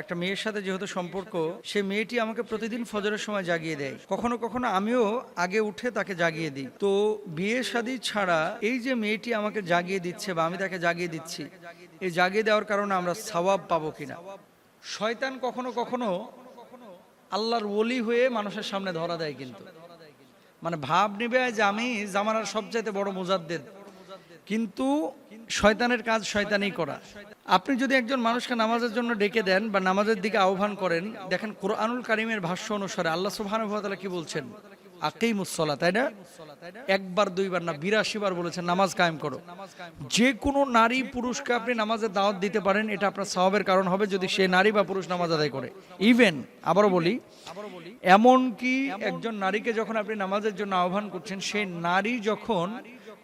একটা মেয়ের সাথে যেহেতু সম্পর্ক, সে মেয়েটি আমাকে প্রতিদিন ফজরের সময় জাগিয়ে দেয়। কখনো কখনো আমিও আগে উঠে তাকে জাগিয়ে দিই। তো বিয়ে শাদী ছাড়া এই যে মেয়েটি আমাকে জাগিয়ে দিচ্ছে বা আমি তাকে জাগিয়ে দিচ্ছি, এই জাগিয়ে দেওয়ার কারণে আমরা সওয়াব পাবো কিনা? শয়তান কখনো কখনো আল্লাহর ওলি হয়ে মানুষের সামনে ধরা দেয় কিন্তু। মানে ভাব নেবে যে আমি জামানার সবচাইতে বড় মুজাদ্দেদ। কিন্তু শয়তানের কাজ শয়তানি করা। আপনি যদি একজন মানুষকে নামাজের জন্য ডেকে দেন বা নামাজের দিকে আহ্বান করেন, দেখেন কোরআনুল কারিমের ভাষ্য অনুসারে আল্লাহ সুবহানাহু কি বলছেন? আকেই মুসলা তাই না? একবার, দুইবার না, বিরাশি বার বলেছেন, নামাজ কায়েম করো। যে কোনো নারী পুরুষকে আপনি নামাজের দাওয়াত দিতে পারেন, এটা আপনার স্বভাবের কারণ হবে যদি সে নারী বা পুরুষ নামাজ আদায় করে। ইভেন আবারও বলি এমন কি একজন নারীকে যখন আপনি নামাজের জন্য আহ্বান করছেন সেই নারী যখন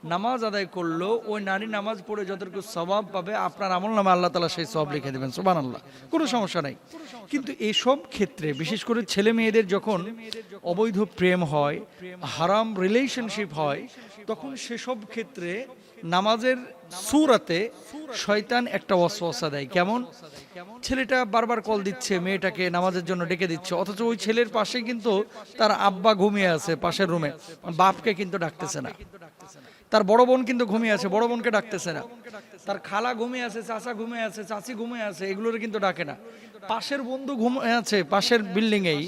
নামাজ আদায় করল, ওই নারী নামাজ পড়ে যতটুকু স্বভাব পাবে, আপনার আমল নামে আল্লাহ তালা সেই সব লিখে দেবেন সোবান আল্লাহ কোনো সমস্যা নাই। কিন্তু এসব ক্ষেত্রে, বিশেষ করে ছেলে মেয়েদের যখন অবৈধ প্রেম হয়, হারাম রিলেশনশিপ হয়, তখন সেসব ক্ষেত্রে নামাজের সুরাতে শয়তান একটা অসওয়াসা দেয়। কেমন? ছেলেটা বারবার কল দিচ্ছে, মেয়েটাকে নামাজের জন্য ডেকে দিচ্ছে, অথচ ওই ছেলের পাশে কিন্তু তার আব্বা ঘুমিয়ে আছে, পাশের রুমে বাপকে কিন্তু ডাকতেছে না। তার বড় বোন কিন্তু ঘুমিয়ে আছে, বড় বোনকে ডাকতেছে না। তার খালা ঘুমিয়ে আছে, চাচা ঘুমিয়ে আছে, চাচি ঘুমিয়ে আছে, এগুলোর কিন্তু ডাকে না। পাশের বন্ধু ঘুমিয়ে আছে, পাশের বিল্ডিং এই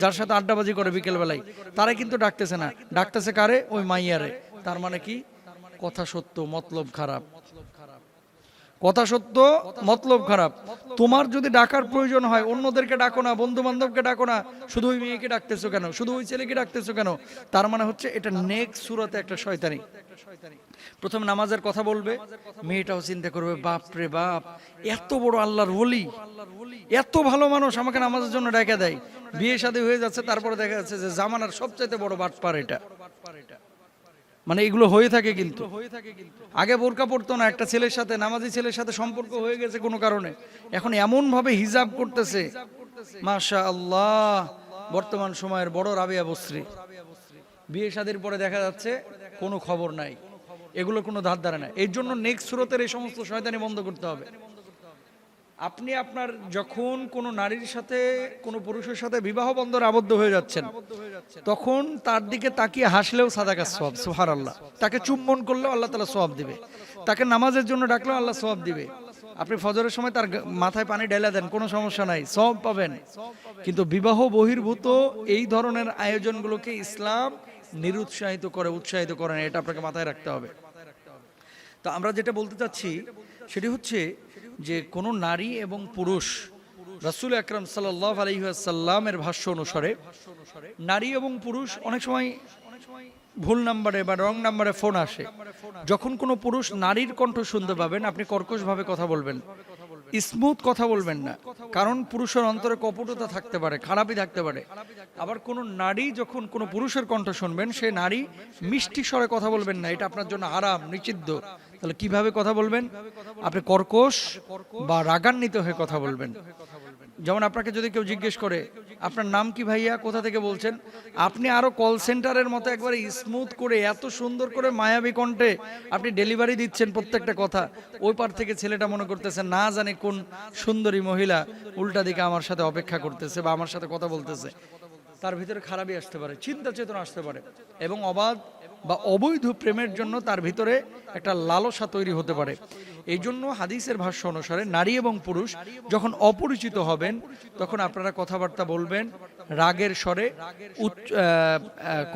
যার সাথে আড্ডাবাজি করে বিকেল বেলায় তারা কিন্তু ডাকতেছে না। ডাকতেছে কারে? ওই মাইয়ারে। তার মানে কি? কথা সত্য, মতলব খারাপ। কথা সত্য, মতলব খারাপ। তোমার যদি ডাকার প্রয়োজন হয়, অন্যদেরকে ডাকো না বন্ধু বান্ধবকে ডাকো না, শুধু ওই মেয়েকে ডাকতেছো কেন? শুধু ওই ছেলেকে ডাকতেছো কেন? তার মানে হচ্ছে এটা নেক্সট সুরতে একটা শয়তানি। প্রথম নামাজের কথা বলবে, মেয়েটাও চিন্তা করবে, বাপ রে বাপ, এত বড় আল্লাহর ওলি। এত ভালো মানুষ আমাকে নামাজের জন্য ডেকে দেয়। বিয়ে শাদী হয়ে যাচ্ছে, তারপরে দেখা যাচ্ছে যে জামানার সবচাইতে বড় বাটপার এটা। মানে এগুলো হয়ে থাকে কিন্তু। আগে বোরকা পড়তো না একটা ছেলের সাথে নামাজি ছেলের সাথে সম্পর্ক হয়ে গেছে কোনো কারণে। এখন এমন ভাবে হিজাব করতেছে। মাশা আল্লাহ বর্তমান সময়ের বড় রাবিয়া বস্ত্রী। বিয়ে শাদির পরে দেখা যাচ্ছে কোনো খবর নাই। এগুলো কোনো ধার ধারে না এর জন্য নেক্সট স্রোতের এই সমস্ত শয়তানি বন্ধ করতে হবে। আপনি আপনার যখন কোনো নারীর সাথে, কোনো পুরুষের সাথে বিবাহ বন্ধনে আবদ্ধ হয়ে যাচ্ছেন, তখন তার দিকে তাকিয়ে হাসলেও সাদাকা সব সোহার আল্লাহ তাকে চুম্বন করলেও আল্লাহ তালা সব দিবে। তাকে নামাজের জন্য ডাকলেও আল্লাহ সব দিবে। আপনি ফজরের সময় তার মাথায় পানি ঢেলে দেন, কোনো সমস্যা নাই সব পাবেন। কিন্তু বিবাহ বহির্ভূত এই ধরনের আয়োজনগুলোকে ইসলাম নিরুৎসাহিত করে, উৎসাহিত করে না, এটা আপনাকে মাথায় রাখতে হবে। তো আমরা যেটা বলতে চাচ্ছি সেটি হচ্ছে যে কোনো নারী এবং পুরুষ, রাসুল আকরাম সাল্লাহ আলহিহাসাল্লামের ভাষ্য অনুসারে নারী এবং পুরুষ অনেক সময় ভুল নাম্বারে বা রং নাম্বারে ফোন আসে। যখন কোনো পুরুষ নারীর কণ্ঠ শুনতে পাবেন, আপনি কর্কশভাবে কথা বলবেন। স্মুথ কথা বলবেন না। কারণ পুরুষের অন্তরে কপটতা থাকতে পারে খারাপই থাকতে পারে। আবার কোনো নারী যখন কোনো পুরুষের কণ্ঠ শুনবেন সে নারী মিষ্টি স্বরে কথা বলবেন না। এটা আপনার জন্য আরাম নিষিদ্ধ। তাহলে কীভাবে কথা বলবেন? আপনি কর্কশ বা রাগান্বিত হয়ে কথা বলবেন। যেমন আপনাকে যদি কেউ জিজ্ঞেস করে, আপনার নাম কি ভাইয়া? কোথা থেকে বলছেন? আপনি আরও কল সেন্টারের মতো একবার স্মুথ করে, এত সুন্দর করে মায়াবী কণ্ঠে আপনি ডেলিভারি দিচ্ছেন প্রত্যেকটা কথা। ওই পার থেকে ছেলেটা মনে করতেছে, না জানে কোন সুন্দরী মহিলা উল্টা দিকে আমার সাথে অপেক্ষা করতেছে বা আমার সাথে কথা বলতেছে। তার ভিতরে খারাপই আসতে পারে, চিন্তা চেতনা আসতে পারে এবং অবাধ বা অবৈধ প্রেমের জন্য তার ভিতরে একটা লালসা তৈরি হতে পারে। এই জন্য হাদিসের ভাষ্য অনুসারে নারী এবং পুরুষ যখন অপরিচিত হবেন, তখন আপনারা কথাবার্তা বলবেন, রাগের স্বরে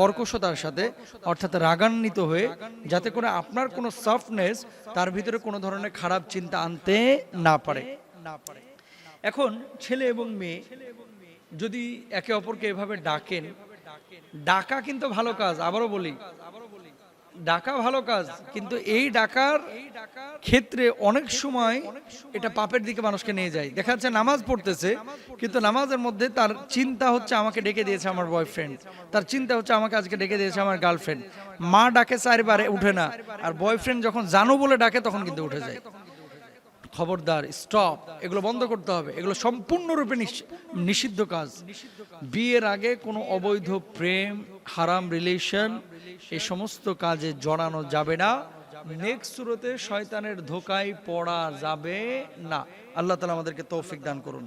কর্কশতার সাথে অর্থাৎ রাগান্বিত হয়ে যাতে করে আপনার কোনো সফটনেস তার ভিতরে কোনো ধরনের খারাপ চিন্তা আনতে না পারে না পারে। এখন ছেলে এবং মেয়ে যদি একে অপরকে এভাবে ডাকেন, ডাকা কিন্তু ভালো কাজ, আবারও বলি। ডাকা ভালো কাজ, কিন্তু এই ডাকার ক্ষেত্রে অনেক সময় এটা পাপের দিকে মানুষকে নিয়ে যায়। দেখা যাচ্ছে নামাজ পড়তেছে, কিন্তু নামাজের মধ্যে তার চিন্তা হচ্ছে, আমাকে ডেকে দিয়েছে আমার বয়ফ্রেন্ড তার চিন্তা হচ্ছে, আমাকে আজকে ডেকে দিয়েছে আমার গার্লফ্রেন্ড মা ডাকে চারবারে, উঠে না। আর বয়ফ্রেন্ড যখন জানো বলে ডাকে, তখন কিন্তু উঠে যায়। খবরদার স্টপ এগুলো বন্ধ করতে হবে। এগুলো সম্পূর্ণরূপে নিষিদ্ধ কাজ। বিয়ের আগে কোনো অবৈধ প্রেম, হারাম রিলেশন এই সমস্ত কাজে জড়ানো যাবে না। নেক্সট সুরতে শয়তানের ধোকায় পড়া যাবে না। আল্লাহ তালা আমাদেরকে তৌফিক দান করুন।